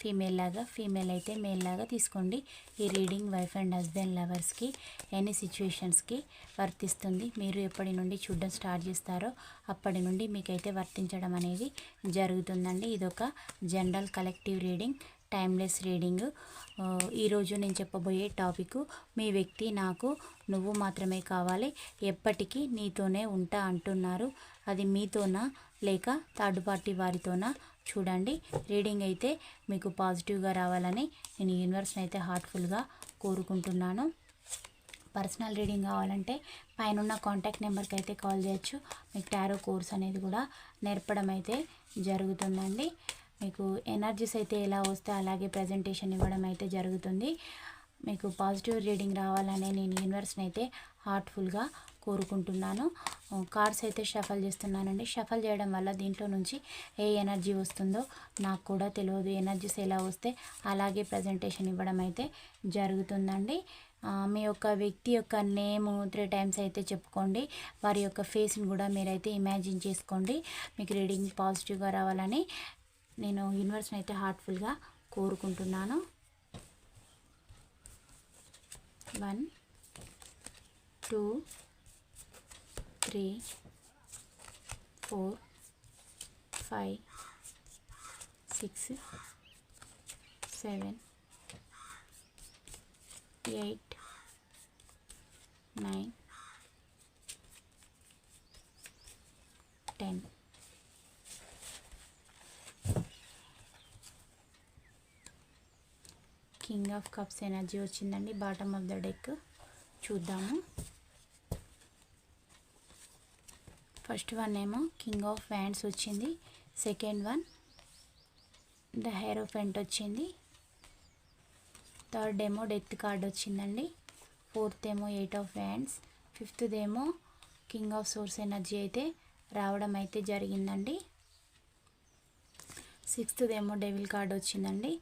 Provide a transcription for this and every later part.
Female లాగా female అయితే male లాగా తీసుకోండి. ఈ రీడింగ్ వైఫ్ అండ్ హస్బెండ్ లవర్స్కి ఎనీ సిచ్యువేషన్స్కి వర్తిస్తుంది. మీరు ఎప్పటి నుండి చూడడం స్టార్ట్ చేస్తారో అప్పటి నుండి మీకైతే వర్తించడం అనేది జరుగుతుందండి. ఇదొక general collective reading timeless reading. ఈరోజు నేను చెప్పబోయే టాపిక్ మీ వ్యక్తి నాకు నువ్వు మాత్రమే కావాలి ఎప్పటికీ నీతోనే ఉంటా అంటున్నారు. అది మీతోనా లేక థర్డ్ పార్టీ వారితోనా చూడండి. రీడింగ్ అయితే మీకు పాజిటివ్గా రావాలని నేను యూనివర్స్ని అయితే హార్ట్ఫుల్గా కోరుకుంటున్నాను. పర్సనల్ రీడింగ్ కావాలంటే పైన కాంటాక్ట్ నెంబర్కి అయితే కాల్ చేయొచ్చు. మీకు టారో కోర్స్ అనేది కూడా నేర్పడం అయితే జరుగుతుందండి. మీకు ఎనర్జీస్ అయితే ఎలా వస్తే అలాగే ప్రజెంటేషన్ ఇవ్వడం అయితే జరుగుతుంది. మీకు పాజిటివ్ రీడింగ్ రావాలనే నేను యూనివర్స్ని అయితే హార్ట్ఫుల్గా కోరుకుంటున్నాను. కార్డ్స్ అయితే షఫల్ చేస్తున్నానండి. షఫల్ చేయడం వల్ల దీంట్లో నుంచి ఏ ఎనర్జీ వస్తుందో నాకు కూడా తెలియదు. ఎనర్జీస్ ఎలా వస్తే అలాగే ప్రజెంటేషన్ ఇవ్వడం అయితే జరుగుతుందండి. మీ యొక్క వ్యక్తి యొక్క నేము త్రీ టైమ్స్ అయితే చెప్పుకోండి. వారి యొక్క ఫేస్ని కూడా మీరైతే ఇమాజిన్ చేసుకోండి. మీకు రీడింగ్ పాజిటివ్గా రావాలని నేను యూనివర్స్ని అయితే హార్ట్ఫుల్గా కోరుకుంటున్నాను. One two three four five six seven eight nine ten king of cups energy వచ్చిందండి బాటమ్ ఆఫ్ ద డెక్ చూద్దాము. ఫస్ట్ వన్ ఏమో కింగ్ ఆఫ్ వ్యాండ్స్ వచ్చింది. సెకండ్ వన్ ద హెరోఫెంట్ వచ్చింది. థర్డ్ ఏమో డెత్ కార్డ్ వచ్చిందండి. ఫోర్త్ ఏమో eight of wands. Fifth ఏమో king of swords energy అయితే రావడం అయితే జరిగిందండి. సిక్స్త్ ఏమో డెవిల్ కార్డ్ వచ్చిందండి.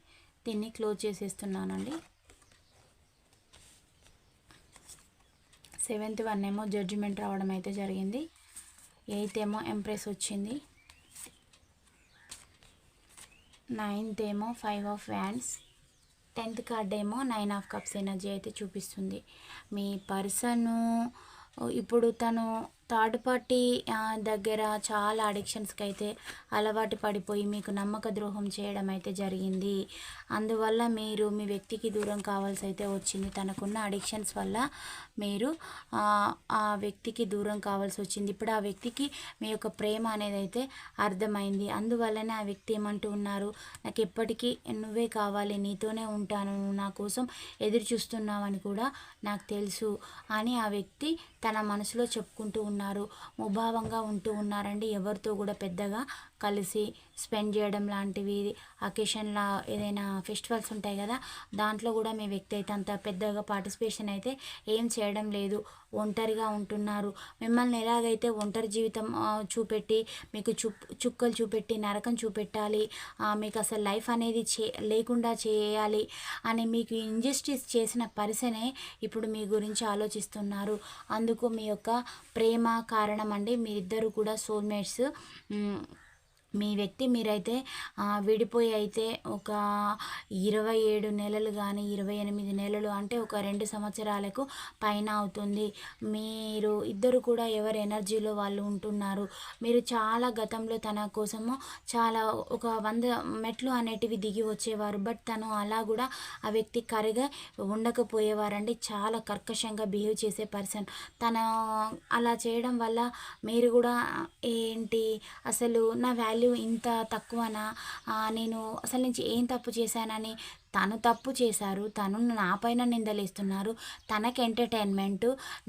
దీన్ని క్లోజ్ చేసేస్తున్నానండి. సెవెంత్ వన్ ఏమో జడ్జిమెంట్ రావడం అయితే జరిగింది. ఎయిత్ ఏమో ఎంప్రెస్ వచ్చింది. నైన్త్ ఏమో five of wands. Tenth card ఏమో నైన్ ఆఫ్ కప్స్ ఎనర్జీ అయితే చూపిస్తుంది. మీ పర్సను ఇప్పుడు తను థర్డ్ పార్టీ దగ్గర చాలా అడిక్షన్స్కి అయితే అలవాటు పడిపోయి మీకు నమ్మక ద్రోహం చేయడం అయితే జరిగింది. అందువల్ల మీరు మీ వ్యక్తికి దూరం కావాల్సి అయితే వచ్చింది. తనకున్న అడిక్షన్స్ వల్ల మీరు ఆ వ్యక్తికి దూరం కావాల్సి వచ్చింది. ఇప్పుడు ఆ వ్యక్తికి మీ యొక్క ప్రేమ అనేది అయితే అర్థమైంది. అందువల్లనే ఆ వ్యక్తి ఏమంటూ ఉన్నారు నాకు ఎప్పటికీ నువ్వే కావాలి నీతోనే ఉంటాను నా కోసం ఎదురు చూస్తున్నావని కూడా నాకు తెలుసు అని ఆ వ్యక్తి తన మనసులో చెప్పుకుంటూ ఉన్నారు. ముభావంగా ఉంటూ ఉన్నారండి. ఎవరితో కూడా పెద్దగా కలిసి స్పెండ్ చేయడం లాంటివి అకేషన్లా ఏదైనా ఫెస్టివల్స్ ఉంటాయి కదా దాంట్లో కూడా మీ వ్యక్తి అయితే అంత పెద్దగా పార్టిసిపేషన్ అయితే ఏం చేయడం లేదు. ఒంటరిగా ఉంటున్నారు. మిమ్మల్ని ఎలాగైతే ఒంటరి జీవితం చూపెట్టి మీకు చు చుక్కలు చూపెట్టి నరకం చూపెట్టాలి మీకు అసలు లైఫ్ అనేది చే లేకుండా చేయాలి అని మీకు ఇంజస్టిస్ చేసిన పరిసనే ఇప్పుడు మీ గురించి ఆలోచిస్తున్నారు. అందుకు మీ యొక్క ప్రేమ కారణం అండి మీరిద్దరు కూడా సోల్మేట్స్ మీ వ్యక్తి మీరైతే విడిపోయి అయితే ఒక ఇరవై ఏడు నెలలు కానీ ఇరవై ఎనిమిది నెలలు అంటే ఒక రెండు సంవత్సరాలకు పైన అవుతుంది. మీరు ఇద్దరు కూడా ఎవరి ఎనర్జీలో వాళ్ళు ఉంటున్నారు? మీరు చాలా గతంలో తన కోసము చాలా ఒక వంద మెట్లు అనేటివి దిగి వచ్చేవారు. బట్ తను అలా కూడా ఆ వ్యక్తి కరిగా ఉండకపోయేవారండి. చాలా కర్కశంగా బిహేవ్ చేసే పర్సన్. తను అలా చేయడం వల్ల మీరు కూడా ఏంటి? అసలు నా వాల్యూ ఇంత తక్కువనా? నేను అసలు నుంచి ఏం తప్పు చేశానని తను తప్పు చేశారు తను నా పైన నిందలేస్తున్నారు తనకి ఎంటర్టైన్మెంట్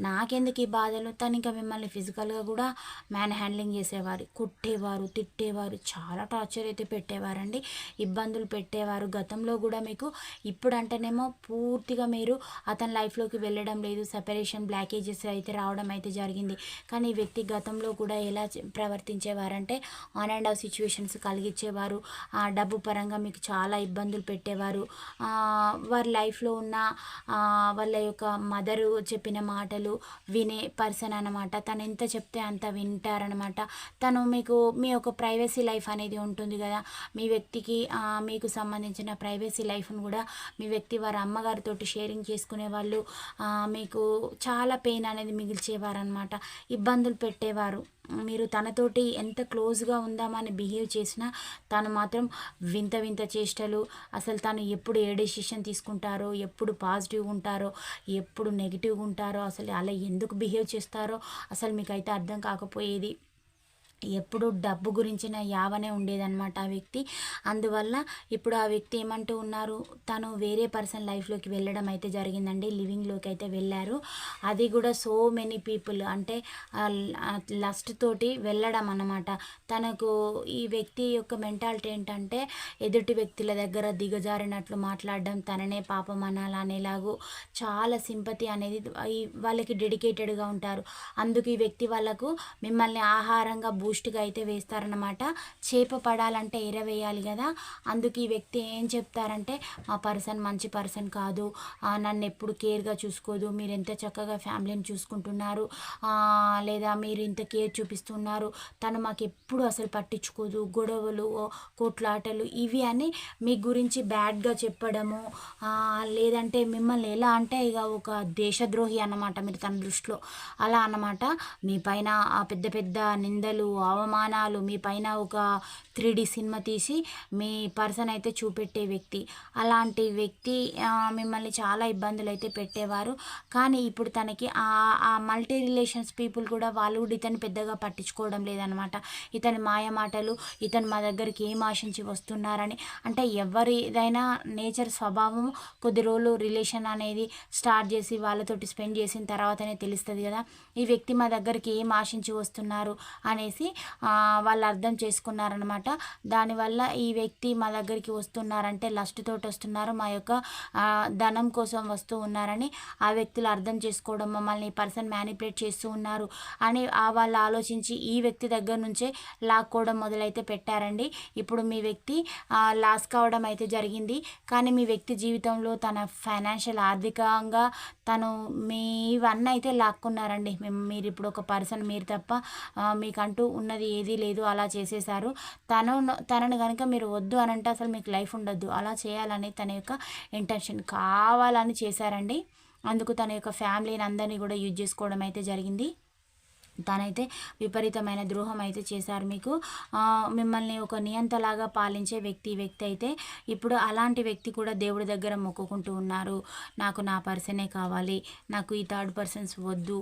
నాకెందుకు ఈ బాధలు? తను ఇంకా మిమ్మల్ని ఫిజికల్గా కూడా మ్యాన్ హ్యాండ్లింగ్ చేసేవారు కుట్టేవారు తిట్టేవారు చాలా టార్చర్ అయితే పెట్టేవారండి ఇబ్బందులు పెట్టేవారు. గతంలో కూడా మీకు ఇప్పుడు అంటేనేమో పూర్తిగా మీరు అతని లైఫ్లోకి వెళ్ళడం లేదు సెపరేషన్ బ్లాకేజెస్ అయితే రావడం అయితే జరిగింది. కానీ ఈ వ్యక్తి గతంలో కూడా ఎలా ప్రవర్తించేవారంటే ఆన్ అండ్ ఆఫ్ సిచ్యువేషన్స్ కలిగించేవారు ఆ, డబ్బు పరంగా మీకు చాలా ఇబ్బందులు పెట్టేవారు వారి లైఫ్లో ఉన్న వాళ్ళ యొక్క మదరు చెప్పిన మాటలు వినే పర్సన్ అనమాట తను ఎంత చెప్తే అంత వింటారనమాట తను మీకు మీ యొక్క ప్రైవసీ లైఫ్ అనేది ఉంటుంది కదా. మీ వ్యక్తికి మీకు సంబంధించిన ప్రైవసీ లైఫ్ను కూడా మీ వ్యక్తి వారి అమ్మగారితో షేరింగ్ చేసుకునే వాళ్ళు మీకు చాలా పెయిన్ అనేది మిగిల్చేవారు అనమాట ఇబ్బందులు పెట్టేవారు. మీరు తనతోటి ఎంత క్లోజ్గా ఉందామని బిహేవ్ చేసినా తను మాత్రం వింత వింత చేష్టలు అసలు తను ఎప్పుడు ఏ డెసిషన్ తీసుకుంటారో ఎప్పుడు పాజిటివ్ ఉంటారో ఎప్పుడు నెగిటివ్గా ఉంటారో అసలు అలా ఎందుకు బిహేవ్ చేస్తారో అసలు మీకైతే అర్థం కాకపోయేది. ఎప్పుడు డబ్బు గురించిన యావనే ఉండేదన్నమాట ఆ వ్యక్తి. అందువల్ల ఇప్పుడు ఆ వ్యక్తి ఏమంటూ ఉన్నారు తను వేరే పర్సన్ లైఫ్లోకి వెళ్ళడం అయితే జరిగిందండి లివింగ్లోకి అయితే వెళ్ళారు. అది కూడా సో మెనీ పీపుల్ అంటే లస్ట్ తోటి వెళ్ళడం అన్నమాట. తనకు ఈ వ్యక్తి యొక్క మెంటాలిటీ ఏంటంటే ఎదుటి వ్యక్తుల దగ్గర దిగజారినట్లు మాట్లాడడం తననే పాపం అనాలి అనేలాగూ చాలా సింపతి అనేది వాళ్ళకి డెడికేటెడ్గా ఉంటారు. అందుకు ఈ వ్యక్తి వాళ్ళకు మిమ్మల్ని ఆహారంగా బూస్ట్గా అయితే వేస్తారనమాట చేప పడాలంటే ఎరవేయాలి కదా. అందుకు ఈ వ్యక్తి ఏం చెప్తారంటే మా పర్సన్ మంచి పర్సన్ కాదు. నన్ను ఎప్పుడు కేర్గా చూసుకోదు. మీరు ఎంత చక్కగా ఫ్యామిలీని చూసుకుంటున్నారు. లేదా మీరు ఇంత కేర్ చూపిస్తున్నారు. తను మాకు ఎప్పుడు అసలు పట్టించుకోదు. గొడవలు కోట్లాటలు ఇవి అని మీ గురించి బ్యాడ్గా చెప్పడము లేదంటే మిమ్మల్ని ఎలా అంటే ఇక ఒక దేశద్రోహి అన్నమాట మీరు తన దృష్టిలో. అలా అన్నమాట. మీ పైన ఆ పెద్ద పెద్ద నిందలు అవమానాలు మీ పైన ఒక త్రీ డి సినిమా తీసి మీ పర్సన్ అయితే చూపెట్టే వ్యక్తి. అలాంటి వ్యక్తి మిమ్మల్ని చాలా ఇబ్బందులు అయితే పెట్టేవారు. కానీ ఇప్పుడు తనకి ఆ ఆ మల్టీ రిలేషన్స్ పీపుల్ కూడా వాళ్ళు కూడా ఇతను పెద్దగా పట్టించుకోవడం లేదనమాట. ఇతని మాయ మాటలు ఇతను మా దగ్గరికి ఏం ఆశించి వస్తున్నారని. అంటే ఎవరిదైనా నేచర్ స్వభావం కొద్ది రోజులు రిలేషన్ అనేది స్టార్ట్ చేసి వాళ్ళతోటి స్పెండ్ చేసిన తర్వాతనే తెలుస్తుంది కదా. ఈ వ్యక్తి మా దగ్గరికి ఏం ఆశించి వస్తున్నారు అనేసి ఆ, వాళ్ళు అర్థం చేసుకున్నారనమాట దానివల్ల ఈ వ్యక్తి మా దగ్గరికి వస్తున్నారంటే లస్ట్ తోటి వస్తున్నారు. మా యొక్క ధనం కోసం వస్తూ ఉన్నారని ఆ వ్యక్తులు అర్థం చేసుకోవడం మమ్మల్ని పర్సన్ మ్యానిపులేట్ చేస్తూ ఉన్నారు అని వాళ్ళు ఆలోచించి ఈ వ్యక్తి దగ్గర నుంచే లాక్కోవడం మొదలైతే పెట్టారండి. ఇప్పుడు మీ వ్యక్తి లాస్ కావడం అయితే జరిగింది. కానీ మీ వ్యక్తి జీవితంలో తన ఫైనాన్షియల్ ఆర్థికంగా తను మీవన్నీ అయితే లాక్కున్నారండి. మీరు ఇప్పుడు ఒక పర్సన్ మీరు తప్ప మీకంటూ ఉన్నది ఏదీ లేదు అలా చేసేసారు తను తనను కనుక మీరు వద్దు అని అంటే అసలు మీకు లైఫ్ ఉండొద్దు. అలా చేయాలని తన యొక్క ఇంటెన్షన్ కావాలని చేశారండి. అందుకు తన యొక్క ఫ్యామిలీని అందరినీ కూడా యూజ్ చేసుకోవడం అయితే జరిగింది. తనైతే విపరీతమైన ద్రోహం అయితే చేశారు మీకు. మిమ్మల్ని ఒక నియంతలాగా పాలించే వ్యక్తి వ్యక్తి అయితే ఇప్పుడు అలాంటి వ్యక్తి కూడా దేవుడి దగ్గర మొక్కుకుంటూ ఉన్నారు. నాకు నా పర్సనే కావాలి. నాకు ఈ థర్డ్ పర్సన్స్ వద్దు.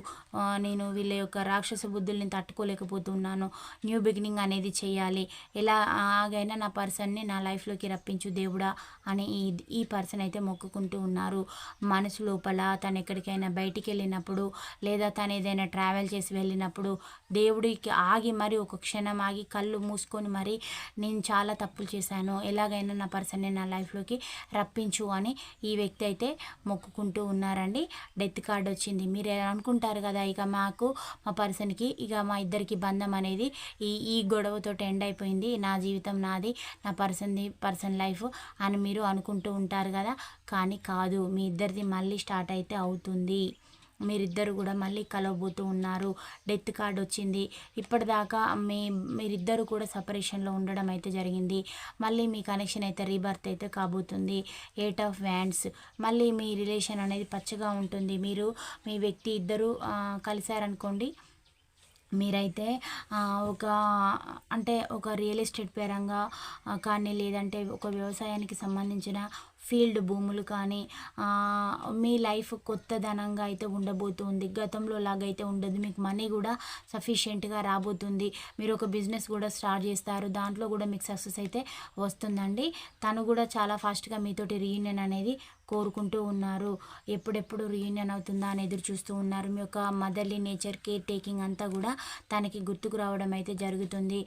నేను వీళ్ళ యొక్క రాక్షస బుద్ధుల్ని తట్టుకోలేకపోతున్నాను. న్యూ బిగినింగ్ అనేది చేయాలి. ఎలా ఆగైనా నా పర్సన్ని నా లైఫ్లోకి రప్పించు దేవుడా అని ఈ ఈ పర్సన్ అయితే మొక్కుకుంటూ ఉన్నారు. మనసు లోపల తను ఎక్కడికైనా బయటికి వెళ్ళినప్పుడు లేదా తను ఏదైనా ట్రావెల్ చేసి వెళ్ళిన వెళ్ళినప్పుడు దేవుడికి ఆగి మరి ఒక క్షణం ఆగి కళ్ళు మూసుకొని మరి నేను చాలా తప్పులు చేశాను ఎలాగైనా నా పర్సన్ని నా లైఫ్లోకి రప్పించు అని ఈ వ్యక్తి అయితే మొక్కుకుంటూ ఉన్నారండి. డెత్ కార్డ్ వచ్చింది. మీరు అనుకుంటారు కదా ఇక మాకు మా పర్సన్కి ఇక మా ఇద్దరికి బంధం అనేది ఈ ఈ గొడవతో ఎండ్ అయిపోయింది. నా జీవితం నాది నా పర్సన్ది పర్సన్ లైఫ్ అని మీరు అనుకుంటూ ఉంటారు కదా. కానీ కాదు మీ ఇద్దరిది మళ్ళీ స్టార్ట్ అయితే అవుతుంది. మీరిద్దరు కూడా మళ్ళీ కలవబోతూ ఉన్నారు. డెత్ కార్డ్ వచ్చింది. ఇప్పటిదాకా మీ మీరిద్దరు కూడా సపరేషన్లో ఉండడం అయితే జరిగింది. మళ్ళీ మీ కనెక్షన్ అయితే రీబర్త్ అయితే కాబోతుంది. Eight of wands. మళ్ళీ మీ రిలేషన్ అనేది పచ్చగా ఉంటుంది. మీరు మీ వ్యక్తి ఇద్దరు కలిశారనుకోండి మీరైతే ఒక అంటే ఒక రియల్ ఎస్టేట్ పరంగా కానీ లేదంటే ఒక వ్యవసాయానికి సంబంధించిన ఫీల్డ్ భూములు కానీ మీ లైఫ్ కొత్తదనంగా అయితే ఉండబోతుంది. గతంలో లాగైతే ఉండదు. మీకు మనీ కూడా సఫిషియెంట్గా రాబోతుంది. మీరు ఒక బిజినెస్ కూడా స్టార్ట్ చేస్తారు. దాంట్లో కూడా మీకు సక్సెస్ అయితే వస్తుందండి. తను కూడా చాలా ఫాస్ట్గా మీతోటి రీయూనియన్ అనేది కోరుకుంటూ ఉన్నారు. ఎప్పుడెప్పుడు రీయూనియన్ అవుతుందా అని ఎదురు చూస్తూ ఉన్నారు. మీ యొక్క మదర్లీ నేచర్ కేర్ టేకింగ్ అంతా కూడా తనకి గుర్తుకు రావడం అయితే జరుగుతుంది.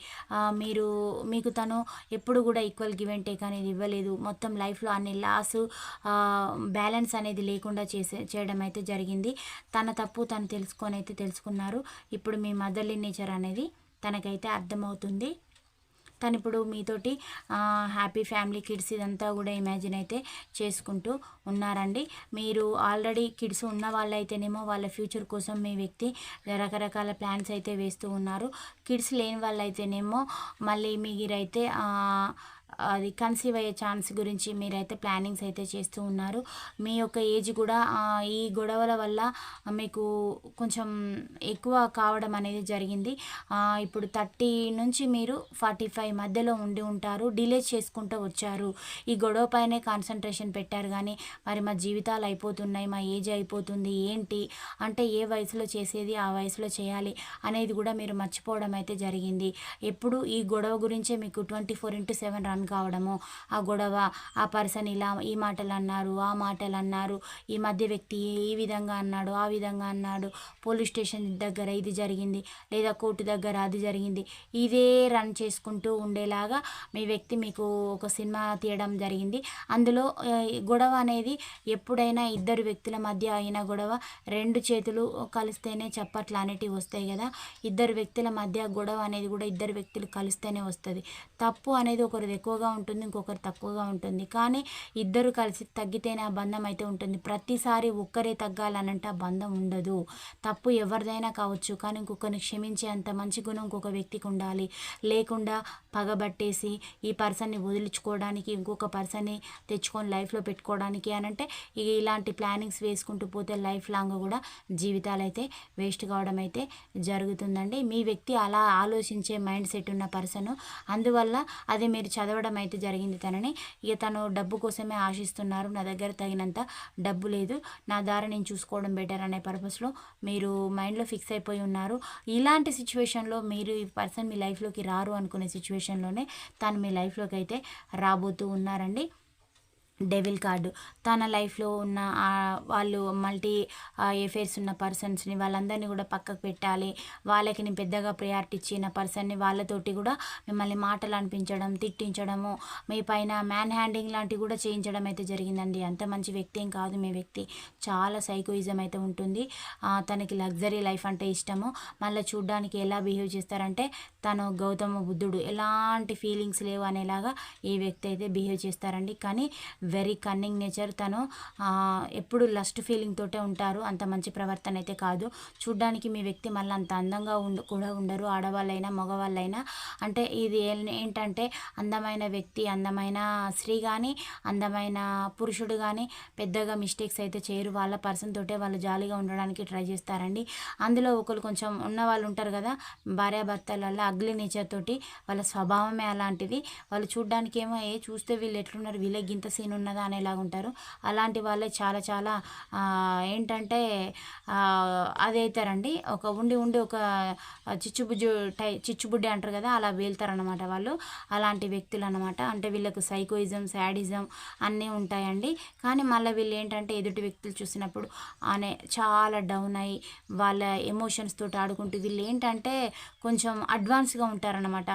మీరు మీకు తను ఎప్పుడు కూడా ఈక్వల్ గివ్ అండ్ టేక్ అనేది ఇవ్వలేదు. మొత్తం లైఫ్లో అన్ని లాస్ బ్యాలెన్స్ అనేది లేకుండా చేసే చేయడం అయితే జరిగింది. తన తప్పు తను తెలుసుకొని అయితే తెలుసుకున్నారు. ఇప్పుడు మీ మదర్లీ నేచర్ అనేది తనకైతే అర్థమవుతుంది. తను ఇప్పుడు మీతోటి హ్యాపీ ఫ్యామిలీ కిడ్స్ ఇదంతా కూడా ఇమాజిన్ అయితే చేసుకుంటూ ఉన్నారండి. మీరు ఆల్రెడీ కిడ్స్ ఉన్న వాళ్ళైతేనేమో వాళ్ళ ఫ్యూచర్ కోసం మీ వ్యక్తి రకరకాల ప్లాన్స్ అయితే వేస్తూ ఉన్నారు. కిడ్స్ లేని వాళ్ళైతేనేమో మళ్ళీ మీరైతే అది కన్సీవ్ అయ్యే ఛాన్స్ గురించి మీరైతే ప్లానింగ్స్ అయితే చేస్తూ ఉన్నారు. మీ యొక్క ఏజ్ కూడా ఈ గొడవల వల్ల మీకు కొంచెం ఎక్కువ కావడం అనేది జరిగింది. ఇప్పుడు థర్టీ నుంచి మీరు ఫార్టీ ఫైవ్ మధ్యలో ఉండి ఉంటారు డిలే చేసుకుంటూ వచ్చారు. ఈ గొడవ పైనే కాన్సన్ట్రేషన్ పెట్టారు కానీ మరి మా జీవితాలు అయిపోతున్నాయి మా ఏజ్ అయిపోతుంది ఏంటి? అంటే ఏ వయసులో చేసేది ఆ వయసులో చేయాలి అనేది కూడా మీరు మర్చిపోవడం అయితే జరిగింది. ఎప్పుడు ఈ గొడవ గురించే మీకు twenty four into seven run కావడము ఆ గొడవ ఆ పర్సన్ ఇలా ఈ మాటలు అన్నారు ఆ మాటలు అన్నారు ఈ మధ్య వ్యక్తి ఈ విధంగా అన్నాడు ఆ విధంగా అన్నాడు పోలీస్ స్టేషన్ దగ్గర ఇది జరిగింది లేదా కోర్టు దగ్గర అది జరిగింది ఇదే రన్ చేసుకుంటూ ఉండేలాగా మీ వ్యక్తి మీకు ఒక సినిమా తీయడం జరిగింది. అందులో గొడవ అనేది ఎప్పుడైనా ఇద్దరు వ్యక్తుల మధ్య అయిన గొడవ రెండు చేతులు కలిస్తేనే చప్పట్లు అనేటివి వస్తాయి కదా ఇద్దరు వ్యక్తుల మధ్య గొడవ అనేది కూడా ఇద్దరు వ్యక్తులు కలిస్తేనే వస్తుంది. తప్పు అనేది ఒకరిది ఎక్కువగా ఉంటుంది ఇంకొకరు తక్కువగా ఉంటుంది. కానీ ఇద్దరు కలిసి తగ్గితేనే ఆ బంధం అయితే ఉంటుంది. ప్రతిసారి ఒక్కరే తగ్గాలనంటే ఆ బంధం ఉండదు. తప్పు ఎవరిదైనా కావచ్చు కానీ ఇంకొకరిని క్షమించే అంత మంచి గుణం ఇంకొక వ్యక్తికి ఉండాలి. లేకుండా పగబట్టేసి ఈ పర్సన్ని వదిలించుకోవడానికి ఇంకొక పర్సన్ని తెచ్చుకొని లైఫ్లో పెట్టుకోవడానికి అని అంటే ఇక ఇలాంటి ప్లానింగ్స్ వేసుకుంటూ పోతే లైఫ్ లాంగ్ కూడా జీవితాలు అయితే వేస్ట్ కావడం అయితే జరుగుతుందండి. మీ వ్యక్తి అలా ఆలోచించే మైండ్ సెట్ ఉన్న పర్సన్ అందువల్ల అది మీరు చదవడం అయితే జరిగింది తనని. ఇక తను డబ్బు కోసమే ఆశిస్తున్నారు. నా దగ్గర తగినంత డబ్బు లేదు. నా దారి నేను చూసుకోవడం బెటర్ అనే పర్పస్లో మీరు మైండ్లో ఫిక్స్ అయిపోయి ఉన్నారు. ఇలాంటి సిచ్యువేషన్లో మీరు ఈ పర్సన్ మీ లైఫ్లోకి రారు అనుకునే సిచ్యువేషన్లోనే తను మీ లైఫ్లోకి అయితే రాబోతూ ఉన్నారండి. Devil card. తన లైఫ్లో ఉన్న వాళ్ళు మల్టీ ఎఫైర్స్ ఉన్న పర్సన్స్ని వాళ్ళందరినీ కూడా పక్కకు పెట్టాలి. వాళ్ళకి నేను పెద్దగా ప్రయారిటీ ఇచ్చిన పర్సన్ని వాళ్ళతోటి కూడా మిమ్మల్ని మాటలు అనిపించడం తిట్టించడము మీ పైన మ్యాన్ హ్యాండింగ్ లాంటివి కూడా చేయించడం అయితే జరిగిందండి. అంత మంచి వ్యక్తి ఏం కాదు మీ వ్యక్తి. చాలా సైకోయిజం అయితే ఉంటుంది. తనకి లగ్జరీ లైఫ్ అంటే ఇష్టము. మళ్ళీ చూడ్డానికి ఎలా బిహేవ్ చేస్తారంటే తను గౌతమ బుద్ధుడు. ఎలాంటి ఫీలింగ్స్ లేవు అనేలాగా ఈ వ్యక్తి అయితే బిహేవ్ చేస్తారండి. కానీ వెరీ కన్నింగ్ నేచర్ తను ఎప్పుడు లస్ట్ ఫీలింగ్ తోటే ఉంటారు. అంత మంచి ప్రవర్తన అయితే కాదు. చూడ్డానికి మీ వ్యక్తి మళ్ళీ అంత అందంగా ఉండ కూడా ఉండరు. ఆడవాళ్ళైనా మగవాళ్ళైనా. అంటే ఇది ఏంటంటే అందమైన వ్యక్తి అందమైన స్త్రీ కానీ అందమైన పురుషుడు కానీ పెద్దగా మిస్టేక్స్ అయితే చేయరు. వాళ్ళ పర్సన్ తోటే వాళ్ళు జాలీగా ఉండడానికి ట్రై చేస్తారండి. అందులో ఒకరు కొంచెం ఉన్న వాళ్ళు ఉంటారు కదా భార్యాభర్తలలో అగ్లీ నేచర్ తోటి వాళ్ళ స్వభావమే అలాంటిది. వాళ్ళు చూడ్డానికి ఏమో ఏ చూస్తే వీళ్ళు ఎట్లున్నారు? వీళ్ళకి గింత సీన్ ఉన్నదా అనేలాగా ఉంటారు. అలాంటి వాళ్ళే చాలా చాలా ఏంటంటే ఆ, అది అవుతారండి ఒక ఉండి ఉండి ఒక చిచ్చుబుజ్జు టై చిచ్చుబుడ్డి అంటారు కదా అలా వెళ్తారనమాట వాళ్ళు. అలాంటి వ్యక్తులు అనమాట అంటే వీళ్ళకు సైకోయిజం శాడిజం అన్నీ ఉంటాయండి. కానీ మళ్ళీ వీళ్ళు ఏంటంటే ఎదుటి వ్యక్తులు చూసినప్పుడు అనే చాలా డౌన్ అయ్యి వాళ్ళ ఎమోషన్స్ తోటి ఆడుకుంటూ వీళ్ళు ఏంటంటే కొంచెం అడ్వాన్స్గా ఉంటారనమాట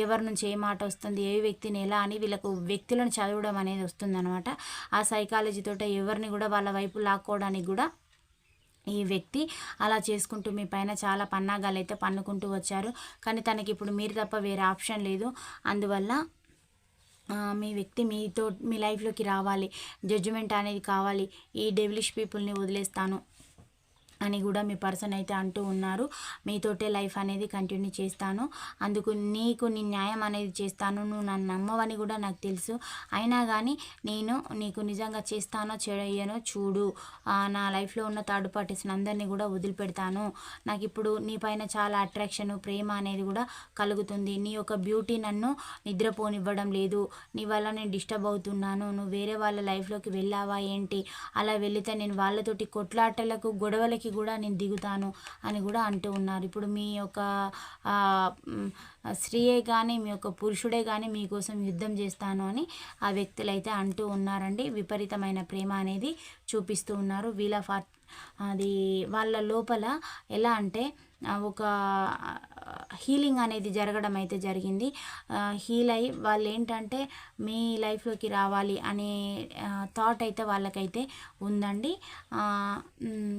ఎవరి నుంచి ఏ మాట వస్తుంది ఏ వ్యక్తిని ఎలా అని వీళ్ళకు వ్యక్తులను చదవడం అనేది అనమాట. ఆ సైకాలజీ తోట ఎవరిని కూడా వాళ్ళ వైపు లాక్కోవడానికి కూడా ఈ వ్యక్తి అలా చేసుకుంటూ మీ పైన చాలా పన్నాగాలు అయితే పన్నుకుంటూ వచ్చారు. కానీ తనకి ఇప్పుడు మీరు తప్ప వేరే ఆప్షన్ లేదు. అందువల్ల మీ వ్యక్తి మీతో మీ లైఫ్లోకి రావాలి. జడ్జిమెంట్ అనేది కావాలి. ఈ డెవిలిష్ పీపుల్ని వదిలేస్తాను. అని కూడా మీ పర్సన్ అయితే అంటూ ఉన్నారు. మీతోటే లైఫ్ అనేది కంటిన్యూ చేస్తాను. అందుకు నీకు నీ న్యాయం అనేది చేస్తాను. నువ్వు నన్ను నమ్మవని కూడా నాకు తెలుసు. అయినా కానీ నేను నీకు నిజంగా చేస్తానో చెడయ్యనో చూడు. నా లైఫ్లో ఉన్న థర్డ్ పార్టీస్ని అందరినీ కూడా వదిలిపెడతాను. నాకు ఇప్పుడు నీ పైన చాలా అట్రాక్షన్ ప్రేమ అనేది కూడా కలుగుతుంది. నీ యొక్క బ్యూటీ నన్ను నిద్రపోనివ్వడం లేదు. నీ వల్ల నేను డిస్టర్బ్ అవుతున్నాను. నువ్వు వేరే వాళ్ళ లైఫ్లోకి వెళ్ళావా ఏంటి? అలా వెళితే నేను వాళ్ళతోటి కొట్లాటలకు గొడవలకి కూడా నేను దిగుతాను అని కూడా అంటూ ఉన్నారు. ఇప్పుడు మీ యొక్క స్త్రీయే కానీ మీ యొక్క పురుషుడే కానీ మీకోసం యుద్ధం చేస్తాను అని ఆ వ్యక్తులు అయితే అంటూ ఉన్నారండి. విపరీతమైన ప్రేమ అనేది చూపిస్తూ ఉన్నారు. వీళ్ళ ఫార్ అది వాళ్ళ లోపల ఎలా అంటే ఒక హీలింగ్ అనేది జరగడం అయితే జరిగింది. హీల్ అయ్యి వాళ్ళు ఏంటంటే మీ లైఫ్లోకి రావాలి అనే థాట్ అయితే వాళ్ళకైతే ఉందండి.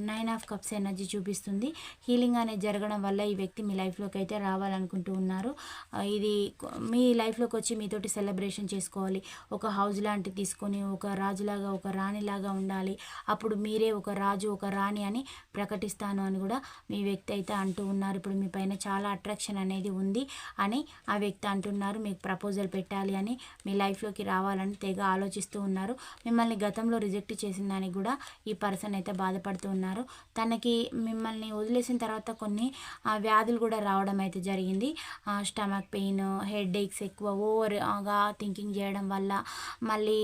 నైన్ ఆఫ్ కప్స్ ఎనర్జీ చూపిస్తుంది. హీలింగ్ అనేది జరగడం వల్ల ఈ వ్యక్తి మీ లైఫ్లోకి అయితే రావాలనుకుంటూ ఉన్నారు. ఇది మీ లైఫ్లోకి వచ్చి మీతోటి సెలబ్రేషన్ చేసుకోవాలి. ఒక హౌస్ లాంటివి తీసుకొని ఒక రాజులాగా ఒక రాణిలాగా ఉండాలి. అప్పుడు మీరే ఒక రాజు ఒక రాణి అని ప్రకటిస్తాను అని కూడా మీ వ్యక్తి అయితే అంటూ ఉన్నారు. ఇప్పుడు మీ పైన చాలా అట్రాక్షన్ అనేది ఉంది అని ఆ వ్యక్తి అంటున్నారు. మీకు ప్రపోజల్ పెట్టాలి అని మీ లైఫ్లోకి రావాలని తెగ ఆలోచిస్తూ ఉన్నారు. మిమ్మల్ని గతంలో రిజెక్ట్ చేసిన దానికి కూడా ఈ పర్సన్ అయితే బాధపడుతూ ఉన్నారు. తనకి మిమ్మల్ని వదిలేసిన తర్వాత కొన్ని వ్యాధులు కూడా రావడం అయితే జరిగింది. స్టమక్ పెయిన్ హెడ్ ఏక్స్ ఎక్కువ ఓవర్గా థింకింగ్ చేయడం వల్ల మళ్ళీ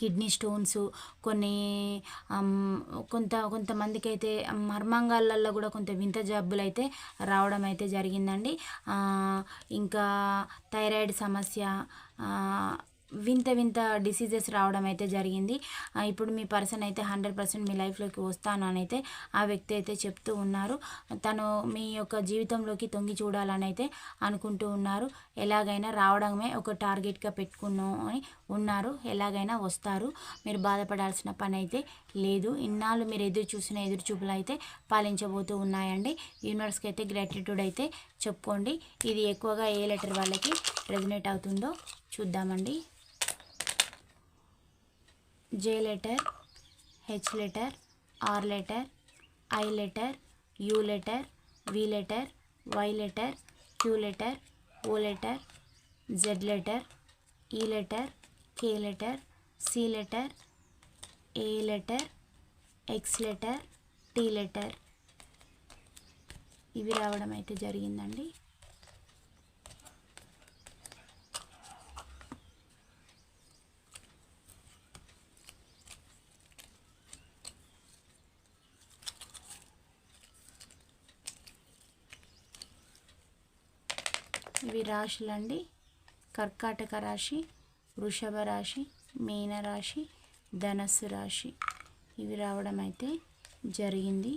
కిడ్నీ స్టోన్స్ కొన్ని కొంత కొంతమందికి అయితే మర్మాంగాలలో కూడా కొంత వింత జబ్బులు అయితే రావడం అయితే జరిగిందండి ఇంకా థైరాయిడ్ సమస్య వింత వింత డిసీజెస్ రావడం అయితే జరిగింది. ఇప్పుడు మీ పర్సన్ అయితే హండ్రెడ్ పర్సెంట్ మీ లైఫ్లోకి వస్తాను అని అయితే ఆ వ్యక్తి అయితే చెప్తూ ఉన్నారు. తను మీ యొక్క జీవితంలోకి తొంగి చూడాలని అయితే అనుకుంటూ ఉన్నారు. ఎలాగైనా రావడమే ఒక టార్గెట్గా పెట్టుకున్నాం అని ఉన్నారు. ఎలాగైనా వస్తారు. మీరు బాధపడాల్సిన పని అయితే లేదు. ఇన్నాళ్ళు మీరు ఎదురు చూసిన ఎదురు చూపులు అయితే పాలించబోతూ ఉన్నాయండి. యూనివర్స్కి అయితే గ్రాటిట్యూడ్ అయితే చెప్పుకోండి. ఇది ఎక్కువగా ఏ లెటర్ వాళ్ళకి రెజినేట్ అవుతుందో చూద్దామండి. J letter H letter R letter I letter U letter V letter Y letter Q letter O letter Z letter E letter K letter C letter A letter X letter T letter ఇవి రావడం అయితే జరిగిందండి. ఇవి రాశులండి కర్కాటక రాశి వృషభ రాశి మీనరాశి ధనస్సు రాశి. ఇవి రావడం అయితే జరిగింది.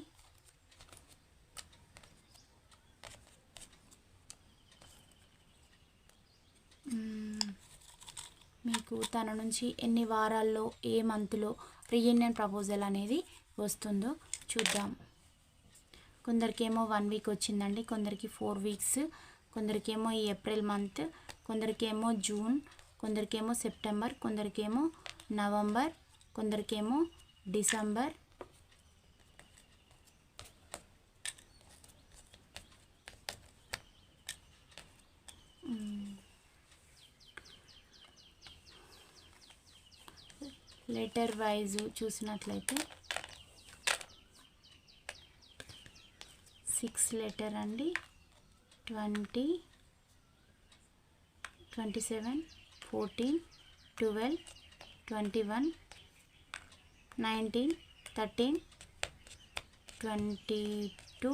మీకు తన నుంచి ఎన్ని వారాల్లో ఏ మంత్లో రీయూనియన్ ప్రపోజల్ అనేది వస్తుందో చూద్దాం. కొందరికేమో వన్ వీక్ వచ్చిందండి. కొందరికి ఫోర్ వీక్స్ కొందరికేమో ఈ ఏప్రిల్ మంత్ కొందరికేమో జూన్ కొందరికేమో సెప్టెంబర్ కొందరికేమో నవంబర్ కొందరికేమో డిసెంబర్. లెటర్ వైజ్ చూసినట్లయితే సిక్స్ లెటర్ అండి. Twenty twenty seven fourteen twelve twenty one nineteen thirteen twenty two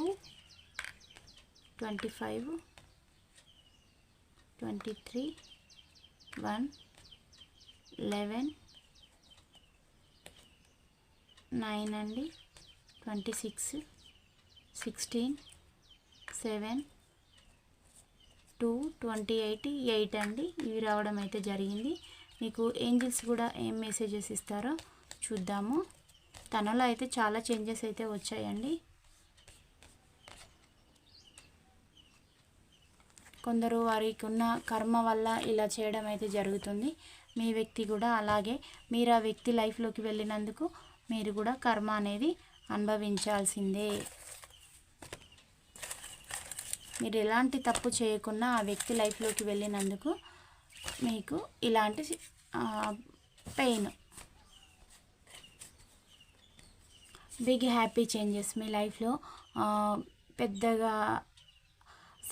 twenty five twenty three one eleven nine అండి twenty six sixteen seven two twenty eight eight అండి. ఇవి రావడం అయితే జరిగింది. మీకు Angeles కూడా ఏం మెసేజెస్ ఇస్తారో చూద్దాము. తనలో అయితే చాలా చేంజెస్ అయితే వచ్చాయండి. కొందరు వారికి ఉన్న కర్మ వల్ల ఇలా చేయడం అయితే జరుగుతుంది. మీ వ్యక్తి కూడా అలాగే. మీరు ఆ వ్యక్తి లైఫ్లోకి వెళ్ళినందుకు మీరు కూడా కర్మ అనేది అనుభవించాల్సిందే. మీరు ఎలాంటి తప్పు చేయకుండా ఆ వ్యక్తి లైఫ్లోకి వెళ్ళినందుకు మీకు ఇలాంటి పెయిన్ బిగ్ హ్యాపీ చేంజెస్ మీ లైఫ్లో పెద్దగా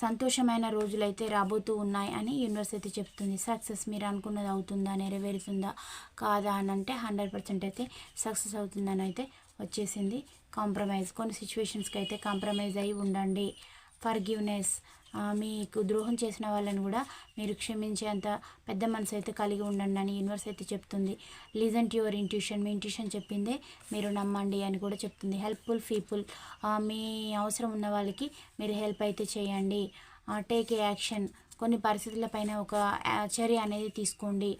సంతోషమైన రోజులైతే రాబోతూ ఉన్నాయి అని యూనివర్స్ అయితే చెప్తుంది. సక్సెస్ మీరు అనుకున్నది అవుతుందా నెరవేరుతుందా కాదా అని అంటే హండ్రెడ్ పర్సెంట్ అయితే సక్సెస్ అవుతుందని అయితే వచ్చేసింది. కాంప్రమైజ్. కొన్ని సిచ్యువేషన్స్కి అయితే కాంప్రమైజ్ అయి ఉండండి. ఫర్గివ్నెస్ మీకు ద్రోహం చేసిన వాళ్ళని కూడా మీరు క్షమించేంత పెద్ద మనసు అయితే కలిగి ఉండండి అని యూనివర్స్ అయితే చెప్తుంది. లిజన్ టు యువర్ ఇంట్యూషన్ మీ ఇంట్యూషన్ చెప్పిందే మీరు నమ్మండి అని కూడా చెప్తుంది. హెల్ప్ఫుల్ పీపుల్ మీ అవసరం ఉన్న వాళ్ళకి మీరు హెల్ప్ అయితే చేయండి. టేక్ ఏ యాక్షన్ కొన్ని పరిస్థితులపైన ఒక చర్య అనేది తీసుకోండి.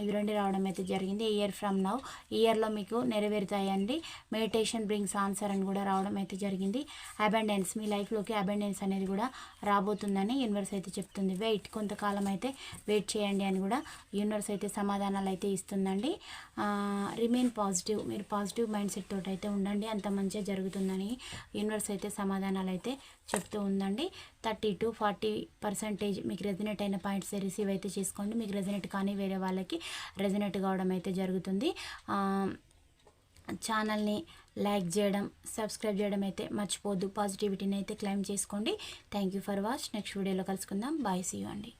ఇవి రెండు రావడం అయితే జరిగింది. ఇయర్ ఫ్రమ్ నౌ ఇయర్లో మీకు నెరవేరుతాయండి. మెడిటేషన్ బ్రింగ్స్ ఆన్సర్ అని కూడా రావడం అయితే జరిగింది. అబెండెన్స్ మీ లైఫ్లోకి అబెండెన్స్ అనేది కూడా రాబోతుందని యూనివర్స్ అయితే చెప్తుంది. వెయిట్ కొంతకాలం అయితే వెయిట్ చేయండి అని కూడా యూనివర్స్ అయితే సమాధానాలు అయితే ఇస్తుందండి. రిమైన్ పాజిటివ్ మీరు పాజిటివ్ మైండ్ సెట్ తోటి అయితే ఉండండి. అంత మంచిగా జరుగుతుందని యూనివర్స్ అయితే సమాధానాలు అయితే చెప్తూ ఉందండి. థర్టీ టు ఫార్టీ పర్సెంటేజ్ మీకు రెజినేట్ అయిన పాయింట్స్ రిసీవ్ అయితే చేసుకోండి. మీకు రెజినేట్ కానీ వేరే వాళ్ళకి రెజినేట్ కావడం అయితే జరుగుతుంది. ఛానల్ని లైక్ చేయడం సబ్స్క్రైబ్ చేయడం అయితే మర్చిపోద్దు పాజిటివిటీని అయితే క్లైమ్ చేసుకోండి. Thank you for watch. Next వీడియోలో కలుసుకుందాం. బాయ్ సీ యూ అండి.